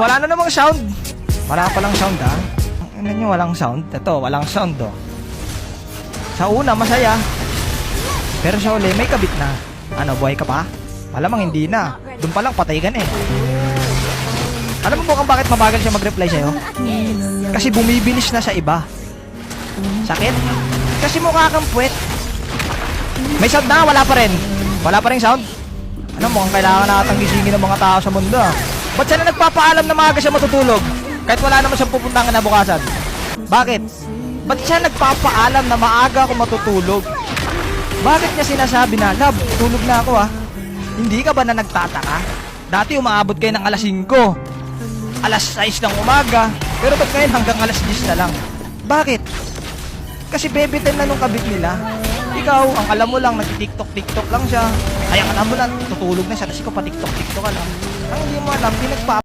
wala na namang sound. Wala pa lang sound ha. Ano nyo, walang sound? Ito, walang sound oh. Sa una, masaya. Pero sa uli, may kabit na. Ano, buhay ka pa? Malamang hindi na. Doon pa lang, patay ka na eh. Alam mo kung bakit mabagal siya mag-reply sa'yo? Kasi bumibilis na sa iba. Sakit? Kasi mukha kang puwet. May sound na, wala pa rin. Wala pa rin sound? Ano, mukhang kailangan natang gisingin ng mga tao sa mundo ah. Ba't siya na nagpapaalam na maaga siya matutulog? Kahit wala naman siyang pupuntahan na bukasan. Bakit? Ba't siya nagpapaalam na maaga ako matutulog? Bakit niya sinasabi na, Love, tulog na ako ah. Hindi ka ba na nagtataka? Dati umaabot kayo ng alas 5. Alas 6 ng umaga. Pero ba't ngayon hanggang alas 10 na lang? Bakit? Kasi baby time na nung kabit nila. Ikaw, ang alam mo lang, nag-tiktok-tiktok lang siya. Kaya alam mo tutulog na siya. Tapos ikaw pa tiktok-tiktok ka lang. Ang hindi mo alam, pinagpa